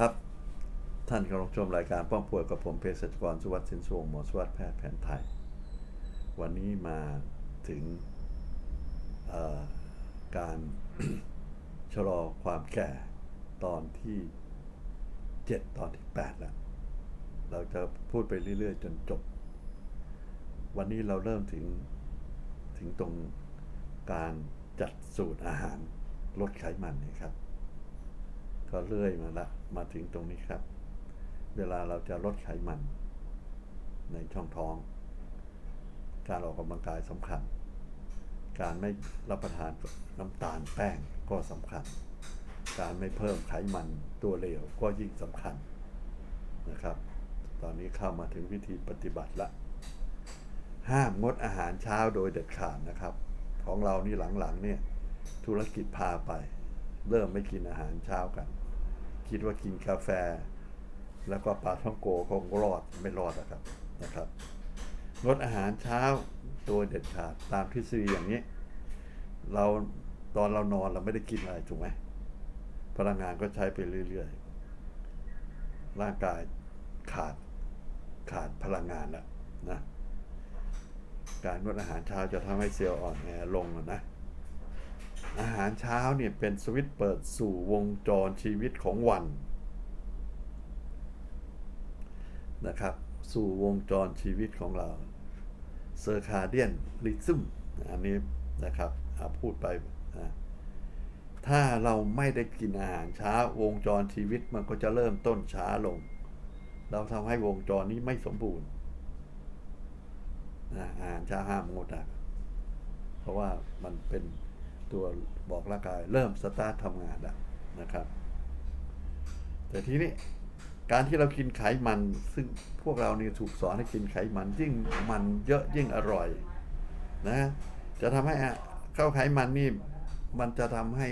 ครับ ท่านกำลังชมรายการป้องป่วยกับผมเภสัชกรสุวัสดิ์สินสวงหมอสุวัสดิ์แพทย์แผนไทย วันนี้มาถึงการชะลอความแก่ตอนที่ 7 ตอนที่ 8 แล้ว เราจะพูดไปเรื่อย ๆ จนจบ วันนี้เราเริ่มถึงถึงตรงการจัดสูตรอาหารลดไขมันนี่ครับ ก็เลื่อยมาละ มาถึงตรงนี้ครับ เวลาเราจะลดไขมัน ในช่องท้อง การออกกำลังกายสำคัญ การไม่รับประทานน้ำตาลแป้งก็สำคัญ การไม่เพิ่มไขมันตัวเหลวก็ยิ่งสำคัญนะครับ ตอนนี้เข้ามาถึงวิธีปฏิบัติละ ห้ามงดอาหารเช้าโดยเด็ดขาดนะครับ ของเรานี่หลังๆเนี่ยธุรกิจพาไป เริ่มไม่กินอาหารเช้ากัน คิดว่ากินกาแฟ แล้วก็ปลาท่องโกคงรอดไม่รอดนะครับนะครับงดอาหารเช้าโดยเด็ดขาดตามทฤษฎีอย่างนี้ เราตอนเรานอนเราไม่ได้กินอะไรถูกไหมพลังงานก็ใช้ไปเรื่อยๆ ร่างกายขาดขาดพลังงานแล้วนะ การงดอาหารเช้าจะทำให้เซลล์อ่อนแอลงนะ อาหารเช้าเนี่ยเป็นสวิตเปิดสู่วงจรชีวิตของวันนะครับ สู่วงจรชีวิตของเราเซอร์คาเดียนริซึมอันนี้นะครับอะพูดไปนะถ้าเราไม่ได้กินอาหารเช้าวงจรชีวิตมันก็จะเริ่มต้นช้าลง เราทำให้วงจรนี้ไม่สมบูรณ์อาหารเช้าห้ามงดอะเพราะว่ามันเป็น ตัวบอกร่างกายเริ่มสตาร์ททำงานแล้วนะครับ แต่ทีนี้การที่เรากินไขมัน ซึ่งพวกเราเนี่ยถูกสอนให้กินไขมัน ยิ่งมันเยอะยิ่งอร่อยนะจะทำให้ข้าวไขมันนี่มันจะทำให้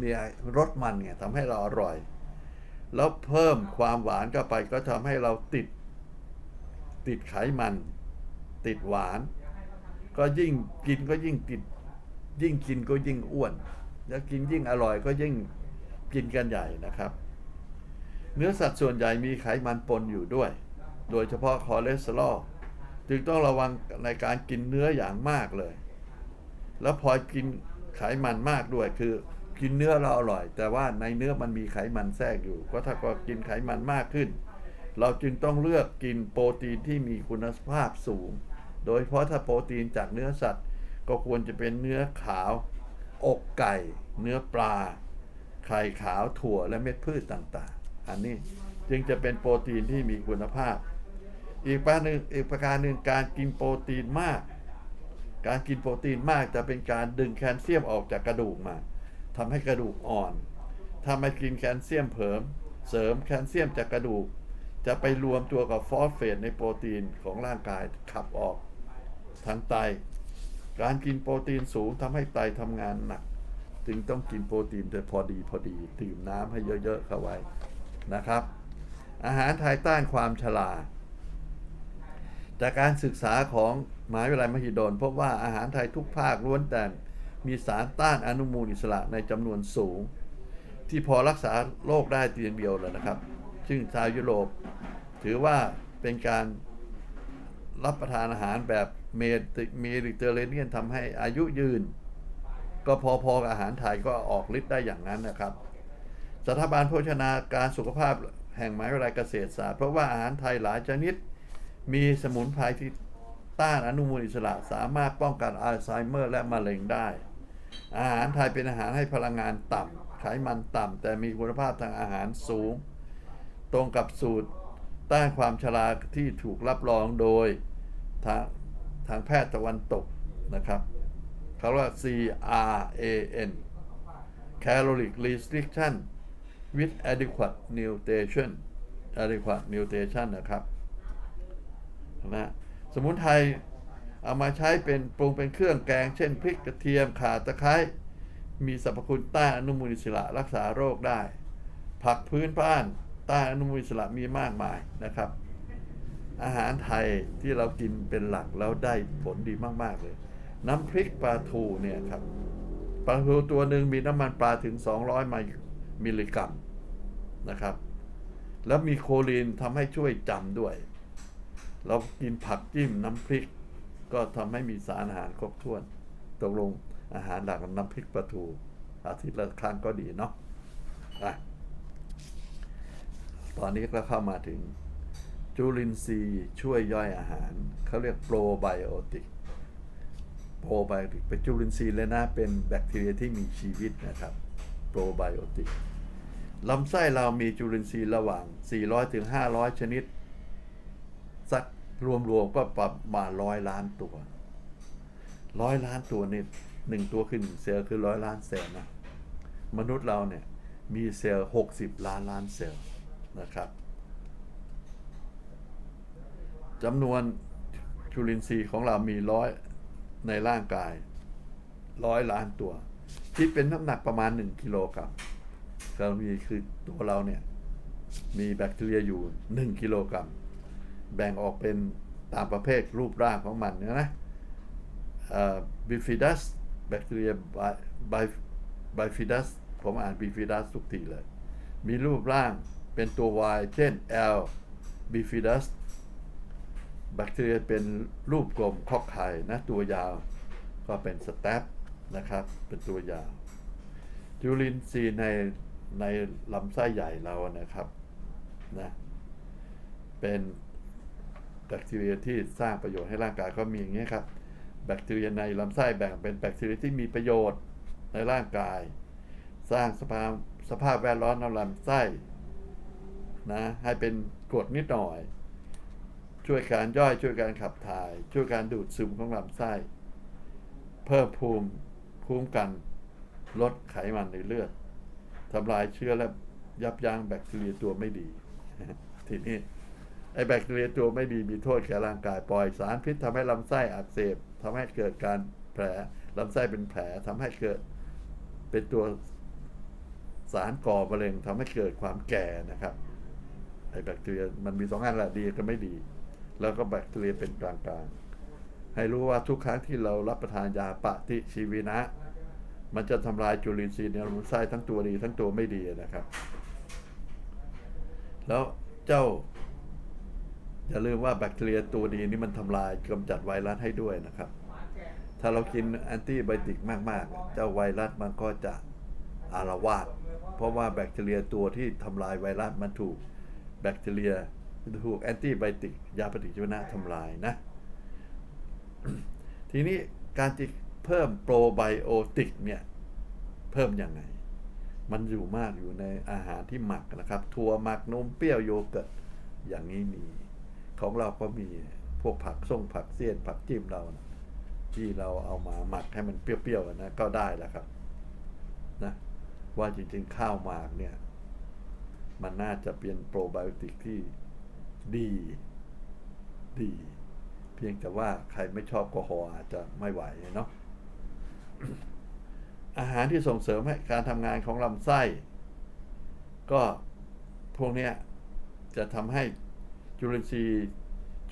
มีรสมันไงทำให้เราอร่อย แล้วเพิ่มความหวานเข้าไปก็ทำให้เราติด ติดไขมัน ติดหวาน ก็ยิ่งกินก็ยิ่งติด ยิ่งกินก็ยิ่งอ้วน แล้วกินยิ่งอร่อยก็ยิ่งกินกันใหญ่นะครับ เนื้อสัตว์ส่วนใหญ่มีไขมันปนอยู่ด้วย โดยเฉพาะคอเลสเตอรอลจึงต้องระวังในการกินเนื้ออย่างมากเลย แล้วพอกินไขมันมากด้วยคือกินเนื้อเราอร่อย แต่ว่าในเนื้อมันมีไขมันแทรกอยู่ ก็ถ้าก็กินไขมันมากขึ้น เราจึงต้องเลือกกินโปรตีนที่มีคุณภาพสูง โดยเฉพาะถ้าโปรตีนจากเนื้อสัตว์ ก็ควรจะเป็นเนื้อขาว อกไก่ เนื้อปลา ไข่ขาวถั่วและเม็ดพืชต่างๆ อันนี้จึงจะเป็นโปรตีนที่มีคุณภาพ อีกประการหนึ่งอีกประการหนึ่งการกินโปรตีนมาก การกินโปรตีนมากจะเป็นการดึงแคลเซียมออกจากกระดูกมาทำให้กระดูกอ่อนถ้าไม่กินแคลเซียมเพิ่มเสริมแคลเซียมจากกระดูก จะไปรวมตัวกับฟอสเฟตในโปรตีนของร่างกายขับออกทางไต การกินโปรตีนสูงทำให้ไตทำงานหนัก จึงต้องกินโปรตีนแต่พอดีพอดีดื่มน้ำให้เยอะๆเข้าไว้นะครับ อาหารไทยต้านความชราจากการศึกษาของมหาวิทยาลัยมหิดลพบว่าอาหารไทยทุกภาคล้วนแต่มีสารต้านอนุมูลอิสระในจำนวนสูง ที่พอรักษาโรคได้เพียงเดียวเลยนะครับ ซึ่งชาวยุโรป ถือว่าเป็นการรับประทานอาหารแบบ เมดิเตอร์เรเนียนทำให้อายุยืน ก็พอๆกับอาหารไทยก็ออกฤทธิ์ได้อย่างนั้นนะครับ สถาบันโภชนาการสุขภาพแห่งมหาวิทยาลัยเกษตรศาสตร์ เพราะว่าอาหารไทยหลายชนิด มีสมุนไพรที่ต้านอนุมูลอิสระสามารถป้องกันอัลไซเมอร์และมะเร็งได้ อาหารไทยเป็นอาหารให้พลังงานต่ำไขมันต่ำแต่มีคุณภาพทางอาหารสูง ตรงกับสูตรต้านความชราที่ถูกรับรองโดยทาง ทางแพทย์ตะวันตกนะครับเขาว่า CRAN Caloric Restriction with adequate nutrition adequate nutrition นะครับนะสมุนไพรเอามาใช้เป็นปรุงเป็นเครื่องแกง เช่นพริกกระเทียมข่าตะไคร้มีสรรพคุณต้านอนุมูลอิสระรักษาโรคได้ ผักพื้นบ้านต้านอนุมูลอิสระมีมากมายนะครับ อาหารไทยที่เรากินเป็นหลักแล้วได้ผลดีมาก ๆ เลย น้ำพริกปลาทูเนี่ยครับปลาทูตัวหนึ่งมีน้ำมันปลาถึง 200 มิลลิกรัมนะครับ แล้วมีโคลีนทำให้ช่วยจำด้วย เรากินผักจิ้มน้ำพริก ก็ทำให้มีสารอาหารครบถ้วนตกลงอาหารหลักน้ำพริกปลาทู อาทิตย์ละครั้งก็ดีเนาะอะตอนนี้ก็เข้ามาถึง จุลินทรีย์ช่วยย่อยอาหาร เขาเรียกโปรไบโอติกโปรไบโอติกเป็นจุลินทรีย์เลยนะ เป็นแบคทีเรียที่มีชีวิตนะครับโปรไบโอติกลำไส้เรามีจุลินทรีย์ระหว่าง 400 ถึง 500 ชนิด สักรวมๆก็ประมาณร้อยล้านตัวร้อยล้านตัวนี่หนึ่งตัวคือหนึ่งเซลล์คือร้อยล้านเซลล์นะมนุษย์เราเนี่ยมีเซลล์60ล้านล้านเซลล์นะครับ จำนวนจุลินทรีย์ของเรามีร้อยในร่างกายร้อยล้านตัว ที่เป็นน้ำหนักประมาณ1กิโลกรัมเรามีคือตัวเราเนี่ย มีแบคทีเรียอยู่1กิโลกรัมแบ่งออกเป็นตามประเภทรูปร่างของมันนะนะบิฟิดัสแบคทีเรียไบฟิดัสผมอ่านบิฟิดัสทุกทีเลย มีรูปร่างเป็นตัว Y เช่น L bifidus แบคทีเรียเป็นรูปกลมคอกไข่นะตัวยาวก็เป็นสแตปนะครับเป็นตัวยาวจุลินทรีย์ในในลำไส้ใหญ่เรานะครับนะเป็นแบคทีเรียที่สร้างประโยชน์ให้ร่างกายก็มีอย่างนี้ครับแบคทีเรียในลำไส้แบ่งเป็นแบคทีเรียที่มีประโยชน์ในร่างกาย สร้างสภาพสภาพแวดล้อมในลำไส้นะให้เป็นกรดนิดหน่อย ช่วยการย่อยช่วยการขับถ่าย ช่วยการดูดซึมของลำไส้ เพิ่มภูมิภูมิกันลดไขมันในเลือดทำลายเชื้อและยับยั้งแบคทีเรียตัวไม่ดี ทีนี้ไอแบคทีเรียตัวไม่ดีมีโทษแก่ร่างกายปล่อยสารพิษทำให้ลำไส้อักเสบทำให้เกิดการแผลลำไส้เป็นแผลทำให้เกิดเป็นตัวสารก่อมะเร็งทำให้เกิดความแก่นะครับไอแบคทีเรียมันมีสองอันแหละดีกับไม่ดี แล้วก็แบคทีเรียเป็นกลางๆ ให้รู้ว่าทุกครั้งที่เรารับประทานยาปฏิชีวินะ มันจะทำลายจุลินทรีย์ในลำไส้ทั้งตัวดีทั้งตัวไม่ดีนะครับ แล้วเจ้า อย่าลืมว่าแบคทีเรียตัวดีนี่มันทำลายกำจัดไวรัสให้ด้วยนะครับ ถ้าเรากินแอนติไบโอติกมากๆ เจ้าไวรัสมันก็จะอารวาสเพราะว่าแบคทีเรียตัวที่ทำลายไวรัสมันถูกแบคทีเรีย ถูกแอนติไบติกยาปฏิชีวนะทำลายนะ ทีนี้การที่เพิ่มโปรไบโอติกเนี่ย เพิ่มยังไง มันอยู่มากอยู่ในอาหารที่หมักนะครับ ถั่วหมักนมเปรี้ยวโยเกิร์ตอย่างนี้มี ของเราก็มีพวกผักส่งผักเสี้ยนผักจิ้มเรานะที่เราเอามาหมักให้มันเปรี้ยวๆนะก็ได้แล้วครับนะว่าจริงๆข้าวหมากเนี่ย มันน่าจะเป็นโปรไบโอติกที่ ดี ดี เพียงแต่ว่าใครไม่ชอบก็หออาจจะไม่ไหวเนาะอาหารที่ส่งเสริมให้การทำงานของลำไส้ ก็พวกนี้จะทำให้จุลินทรีย์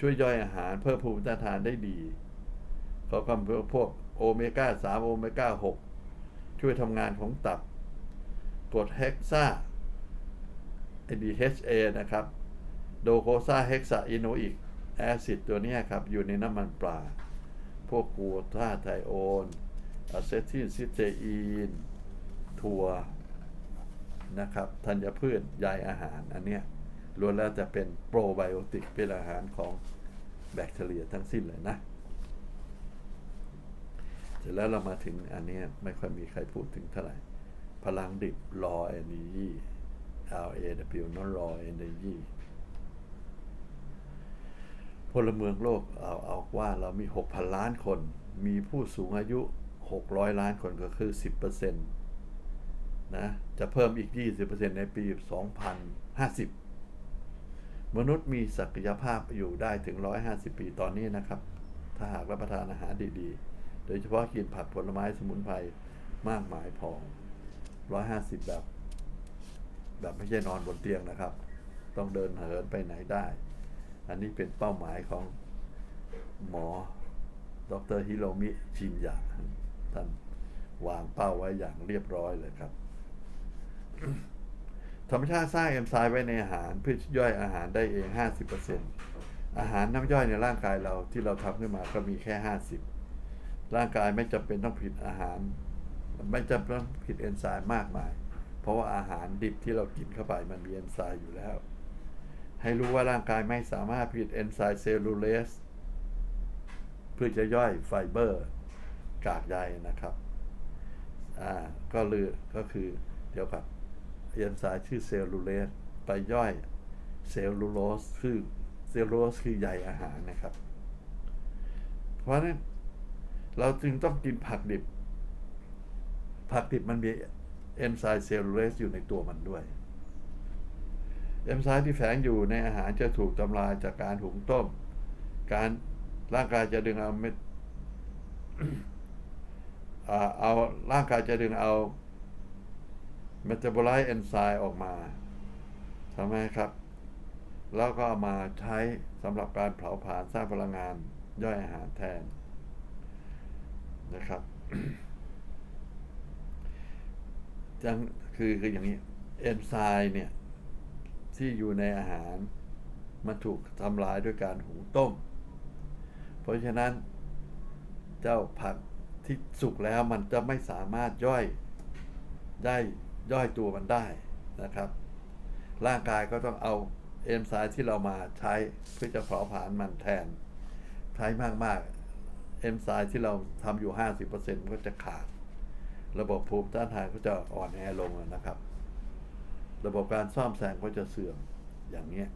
ช่วยย่อยอาหารเพิ่มภูมิต้านทานได้ดีเขาก็พวกพวกโอเมก้า3โอเมก้า6ช่วยทำงานของตับกรดเฮกซา DHA นะครับ โดโคซาเฮกซาอิโนอิกแอซิดตัวนี้ครับ อยู่ในน้ำมันปลา พวกกลูตาไทโอนอะเซทิลซิเตอีน ถั่วนะครับธัญพืชใยอาหารอันเนี้ยล้วนแล้วจะเป็นโปรไบโอติกเป็นอาหารของแบคทีเรียทั้งสิ้นเลยนะ เสร็จแล้วเรามาถึงอันเนี้ยไม่ค่อยมีใครพูดถึงเท่าไหร่ พลังดิบ raw energy RAW non raw energy พลเมืองโลกเอาเอาว่าเรามี 6,000 ล้านคน มีผู้สูงอายุ 600 ล้านคนก็คือ 10%นะจะเพิ่มอีก 20%ในปี 2050 มนุษย์มีศักยภาพอยู่ได้ถึง 150 ปีตอนนี้นะครับ ถ้าหากรับประทานอาหารดีๆ โดยเฉพาะกินผักผลไม้สมุนไพรมากมายพอ 150 แบบ แบบไม่ใช่นอนบนเตียงนะครับ ต้องเดินเหินไปไหนได้ อันนี้เป็นเป้าหมายของหมอ ดรฮิโรมิชินยะท่านวางเป้าไว้อย่างเรียบร้อยเลยครับ ธรรมชาติสร้างเอนไซม์ไว้ในอาหารเพื่อย่อยอาหารได้เอง 50%อาหารน้ำย่อยในร่างกายเราที่เราทำขึ้นมาก็มีแค่ 50 ร่างกายไม่จำเป็นต้องผลิตอาหาร ไม่จำเป็นต้องผลิตเอนไซม์มากมาย เพราะว่าอาหารดิบที่เรากินเข้าไปมันมีเอนไซม์อยู่แล้ว ให้รู้ว่าร่างกายไม่สามารถผลิตเอนไซม์เซลลูเลสเพื่อจะย่อยไฟเบอร์กากใยนะครับ อ่า ก็เลยก็คือเดี๋ยวกับเอนไซม์ชื่อเซลลูเลสไปย่อยเซลลูโลสคือเซลลูโลสคือใยอาหารนะครับ เพราะนั้นเราจึงต้องกินผักดิบ ผักดิบมันมีเอนไซม์เซลลูเลสอยู่ในตัวมันด้วย เอนไซม์ที่แฝงอยู่ในอาหารจะถูกทำลายจากการหุงต้ม การร่างกายจะดึงเอาเม็ดอ่าเอาร่างกายจะดึงเอาเมตาบอไลต์เอนไซม์ออกมาทำไมครับ แล้วก็เอามาใช้สำหรับการเผาผลาญสร้างพลังงานย่อยอาหารแทนนะครับจังคือคืออย่างนี้เอนไซม์เนี่ย ที่อยู่ในอาหาร มันถูกทำลายด้วยการหุงต้ม เพราะฉะนั้นเจ้าผักที่สุกแล้วมันจะไม่สามารถย่อยได้ย่อยตัวมันได้นะครับ ร่างกายก็ต้องเอาเอนไซม์ที่เรามาใช้เพื่อจะเผาผลาญมันแทน ใช้มากๆเอนไซม์ที่เราทำอยู่ 50%มันก็จะขาด ระบบภูมิต้านทานก็จะอ่อนแอลงนะครับ ระบบการซ่อมแซมก็จะเสื่อมอย่างเนี้ย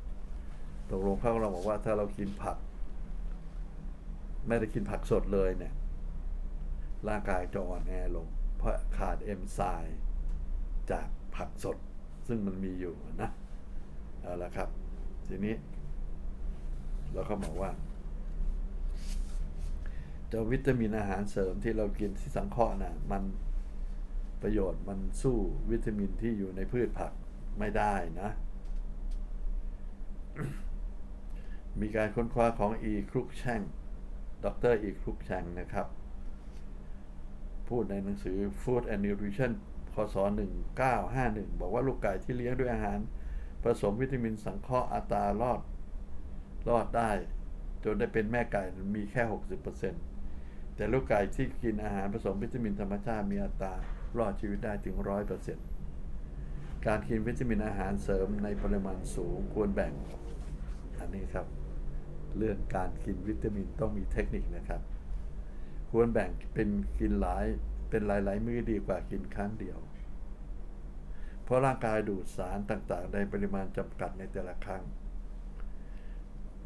ตกลงเขาเราบอกว่าถ้าเรากินผัก ไม่ได้กินผักสดเลยเนี่ย ร่างกายจะอ่อนแอลง เพราะขาดเอนไซม์จากผักสด ซึ่งมันมีอยู่นะเอาละครับ ทีนี้ เราก็บอกว่าเจ้าวิตามินอาหารเสริมที่เรากินที่สังเคราะห์นะมันประโยชน์มันสู้วิตามินที่อยู่ในพืชผัก ไม่ได้นะ มีการค้นคว้าของอีครุกแช่งดรอีครุกแช่งนะครับ พูดในหนังสือ Food and Nutrition พศ 1951 บอกว่าลูกไก่ที่เลี้ยงด้วยอาหาร ผสมวิตามินสังเคราะห์อัตรารอด รอดได้ จนได้เป็นแม่ไก่มีแค่ 60%แต่ลูกไก่ที่กินอาหารผสมวิตามินธรรมชาติมีอัตรารอดชีวิตได้ถึง 100% การกินวิตามินอาหารเสริมในปริมาณสูงควรแบ่ง อันนี้ครับ เรื่องการกินวิตามินต้องมีเทคนิคนะครับ ควรแบ่งเป็นกินหลายเป็นหลาย ๆ มื้อดีกว่ากินครั้งเดียว เพราะร่างกายดูดสารต่างๆ ในปริมาณจำกัดในแต่ละครั้ง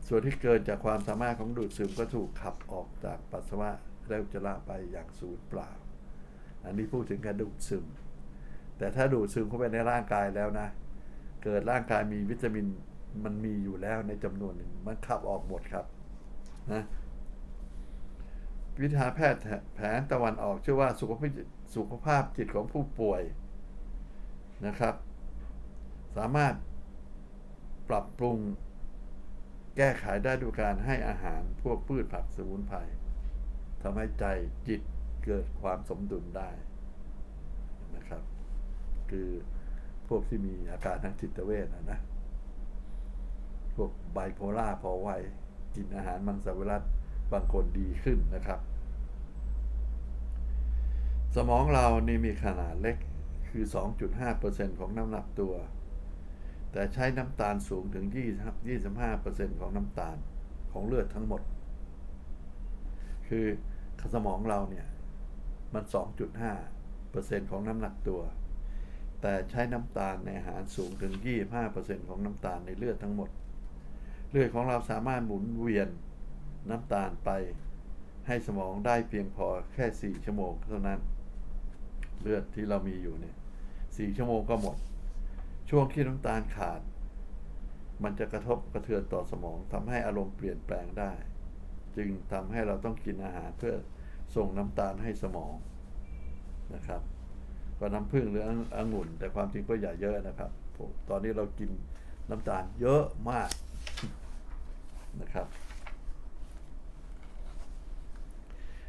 ส่วนที่เกินจากความสามารถของดูดซึมก็ถูกขับออกจากปัสสาวะและอุจจาระไปอย่างสูญเปล่า อันนี้พูดถึงการดูดซึม แต่ถ้าดูดซึมเข้าไปในร่างกายแล้วนะ เกิดร่างกายมีวิตามินมันมีอยู่แล้วในจำนวนหนึ่งมันขับออกหมดครับนะวิทยาแพทย์แผนตะวันออกเชื่อว่าสุขภาพสุขภาพจิตของผู้ป่วยนะครับ สามารถปรับปรุงแก้ไขได้ด้วยการให้อาหารพวกพืชผักสมุนไพรทำให้ใจจิตเกิดความสมดุลได้ คือพวกที่มีอาการทางจิตเวชนะนะ พวกไบโพล่าพอไวกินอาหารมังสวิรัตบางคนดีขึ้นนะครับ สมองเรานี่มีขนาดเล็กคือ 2.5%ของน้ำหนักตัว แต่ใช้น้ำตาลสูงถึง 25%ของน้ำตาลของเลือดทั้งหมด คือสมองเราเนี่ย มัน 2.5%ของน้ำหนักตัว แต่ใช้น้ำตาลในอาหารสูงถึง 25%ของน้ำตาลในเลือดทั้งหมด เลือดของเราสามารถหมุนเวียนน้ำตาลไป ให้สมองได้เพียงพอแค่ 4 ชั่วโมงเท่านั้น เลือดที่เรามีอยู่เนี่ย4ชั่วโมงก็หมด ช่วงที่น้ำตาลขาด มันจะกระทบกระเทือนต่อสมองทำให้อารมณ์เปลี่ยนแปลงได้ จึงทำให้เราต้องกินอาหารเพื่อส่งน้ำตาลให้สมองนะครับ ก็น้ำผึ้งหรือองุ่น แต่ความจริงก็อย่าเยอะนะครับผมตอนนี้เรากินน้ำตาลเยอะมากนะครับ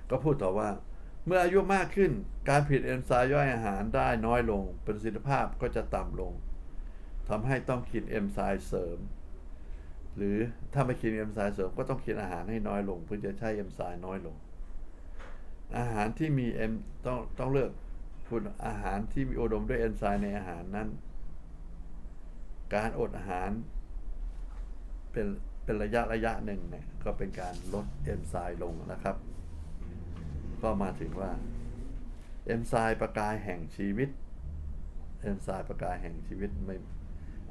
ก็พูดต่อว่า เมื่ออายุมากขึ้นการผลิตเอนไซม์ย่อยอาหารได้น้อยลง ประสิทธิภาพก็จะต่ำลงทำให้ต้องกินเอนไซม์เสริม หรือถ้าไม่กินเอนไซม์เสริมก็ต้องกินอาหารให้น้อยลง เพื่อจะใช้เอนไซม์น้อยลง อาหารที่มีเอนต้องต้องเลือก คุณอาหารที่มีอุดมด้วยเอนไซม์ในอาหารนั้น การอดอาหาร เป็นเป็นระยะระยะหนึ่งเนี่ยก็เป็นการลดเอนไซม์ลงนะครับ ก็มาถึงว่าเอนไซม์ประกายแห่งชีวิตเอนไซม์ประกายแห่งชีวิตไม่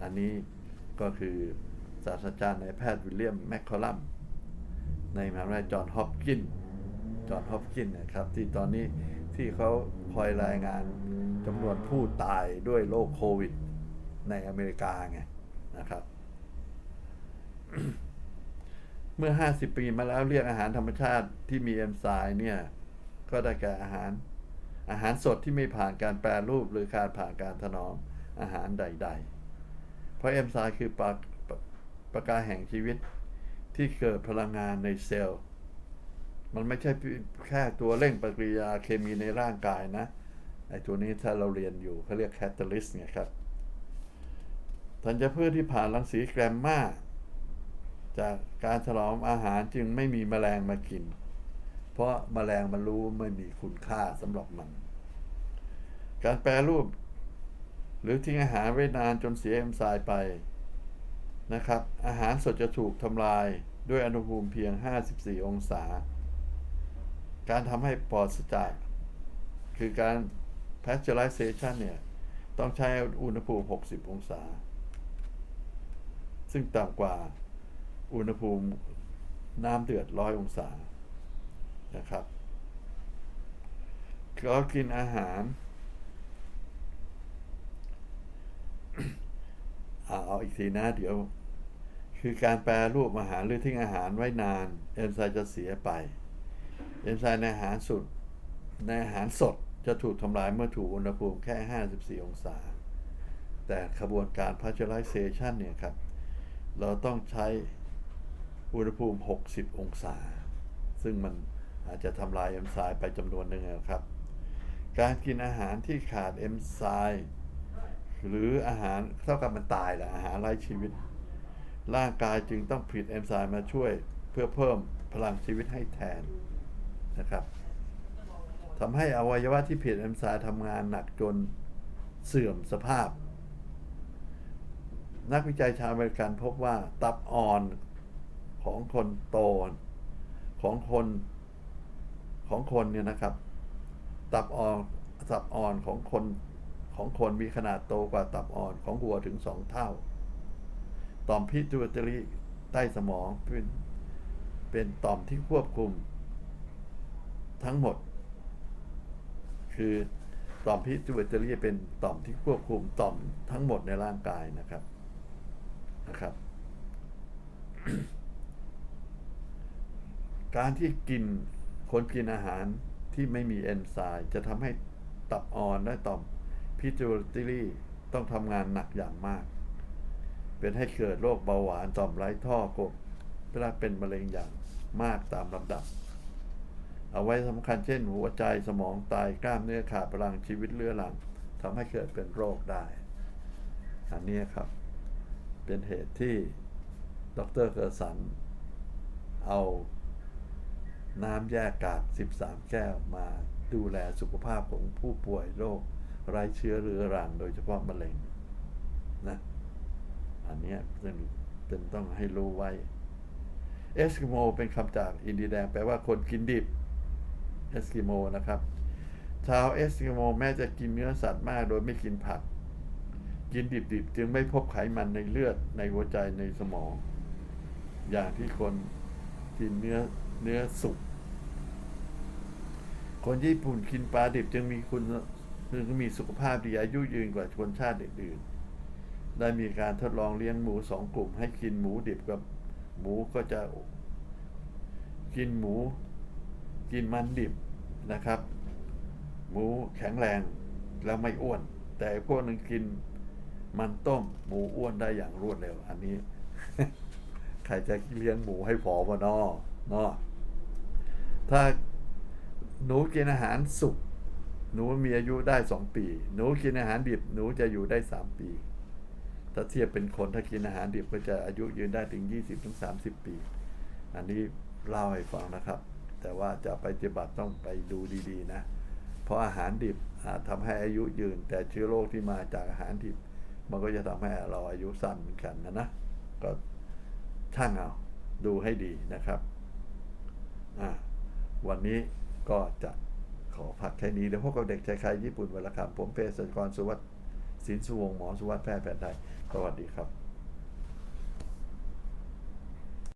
อันนี้ก็คือศาสตราจารย์นายแพทย์วิลเลียมแมคคอลัมในมหาวิทยาลัยจอห์นฮอปกินส์จอห์นฮอปกินส์นะครับ ที่ตอนนี้ที่เขา คอยรายงานจำนวนผู้ตายด้วยโรคโควิด ในอเมริกาไงนะครับ เมื่อ 50 ปีมาแล้วเรียกอาหารธรรมชาติที่มีเอนไซม์เนี่ย ก็ได้แก่อาหาร อาหารสดที่ไม่ผ่านการแปรรูปหรือการผ่านการถนอมอาหารใด ๆ เพราะเอนไซม์คือปรปประกายแห่งชีวิตที่เกิดพลังงานในเซลล์ มันไม่ใช่แค่ตัวเร่งปฏิกิริยาเคมีในร่างกายนะไอ้ตัวนี้ถ้าเราเรียนอยู่เขาเรียกแคตตาลิสต์ไงครับธัญพืชที่ผ่านรังสีแกรมมาจากการถนอมอาหารจึงไม่มีแมลงมากิน เพราะแมลงมันรู้ไม่มีคุณค่าสำหรับมัน การแปรรูป หรือทิ้งอาหารไว้นานจนเสียเอนไซม์ไปนะครับ อาหารสดจะถูกทำลายด้วยอุณหภูมิเพียง 54 องศา การทำให้ปลอดจาก คือการ pasteurization เนี่ย ต้องใช้อุณหภูมิ 60 องศา ซึ่งต่ำกว่าอุณหภูมิน้ำเดือดร้อยองศานะครับก็กินอาหารเอาเอาอีกทีนะเดี๋ยว คือการแปรรูปอาหารหรือทิ้งอาหารไว้นาน เอนไซม์จะเสียไป อนไซม์ในอาหารสุดในอาหารสดจะถูกทำลายเมื่อถูกอุณหภูมิแค่ 54 องศา แต่ขบวนการ pasteurization เนี่ยครับ เราต้องใช้อุณหภูมิ 60 องศา ซึ่งมันอาจจะทำลายเอนไซม์ไปจำนวนหนึ่งนะครับ การกินอาหารที่ขาดเอนไซม์หรืออาหารเท่ากับมันตายแหละอาหารไร้ชีวิต ร่างกายจึงต้องผลิตเอนไซม์มาช่วยเพื่อเพิ่มพลังชีวิตให้แทน นะครับทำให้อวัยวะที่ผลิตเอนไซม์ทำงานหนักจนเสื่อมสภาพ นักวิจัยชาวอเมริกันพบว่าตับอ่อนของคนโตของคนของคนเนี่ยนะครับ ตับอ่อนตับอ่อนของคนของคนมีขนาดโตกว่าตับอ่อนของวัวถึงสองเท่า ต่อมพิจูเตอรีใต้สมองเป็นเป็นต่อมที่ควบคุม ทั้งหมด คือต่อมพิจูเตอรี่เป็นต่อมที่ควบคุมต่อมทั้งหมดในร่างกายนะครับนะครับ การที่กินคนกินอาหารที่ไม่มีเอนไซม์จะทำให้ตับอ่อนและต่อมพิจูเตอรี่ต้องทำงานหนักอย่างมาก เป็นให้เกิดโรคเบาหวานต่อมไร้ท่อกบและเป็นมะเร็งอย่างมากตามลำดับ เอาไว้สำคัญเช่น หัวใจสมองตายกล้ามเนื้อขาดพลังชีวิตเรื้อรังทำให้เกิดเป็นโรคได้ อันนี้ครับ เป็นเหตุที่ดรเกอร์สัน เอาน้ำแยกกาก 13 แก้วมาดูแลสุขภาพของผู้ป่วยโรคไร้เชื้อเรื้อรังโดยเฉพาะมะเร็งนะอันนี้เป็นเป็นต้องให้รู้ไว้ เอสกิโมเป็นคำจากอินเดียแดงแปลว่าคนกินดิบ เอสกิโมนะครับ ชาวเอสกิโมแม้จะกินเนื้อสัตว์มากโดยไม่กินผัก กินดิบๆ จึงไม่พบไขมันในเลือดในหัวใจในสมอง อย่างที่คนกินเนื้อเนื้อสุก คนญี่ปุ่นกินปลาดิบจึงมีคุณจึงมีสุขภาพดีอายุยืนกว่าชนชาติอื่นๆ ได้มีการทดลองเลี้ยงหมูสองกลุ่ม ให้กินหมูดิบกับหมูก็จะกินหมู กินมันดิบนะครับ หมูแข็งแรงแล้วไม่อ้วน แต่พวกนึงกินมันต้ม หมูอ้วนได้อย่างรวดเร็ว อันนี้ใครจะเลี้ยงหมูให้ผอมานอเนาะถ้าหนูกินอาหารสุกหนูมีอายุได้สองปี หนูกินอาหารดิบ หนูจะอยู่ได้สามปี ถ้าเทียบเป็นคนถ้ากินอาหารดิบก็จะอายุยืนได้ถึง20-30ปี อันนี้เล่าให้ฟังนะครับ แต่ว่าจะไปฏิบัติต้องไปดูดีๆนะ เพราะอาหารดิบอาจทำให้อายุยืน แต่เชื้อโรคที่มาจากอาหารดิบ มันก็จะทำให้เราอายุสั้นเหมือนกันนะนะ ก็ช่างเอาดูให้ดีนะครับวันนี้ก็จะขอพักแค่นี้เดี๋ยวพบกับเด็กชายไทยญี่ปุ่นวันละคำผมเภสัชกรสุวัสดิ์ศิลสุวงหมอสุวัสดิ์แพทย์แผนไทย สวัสดีครับ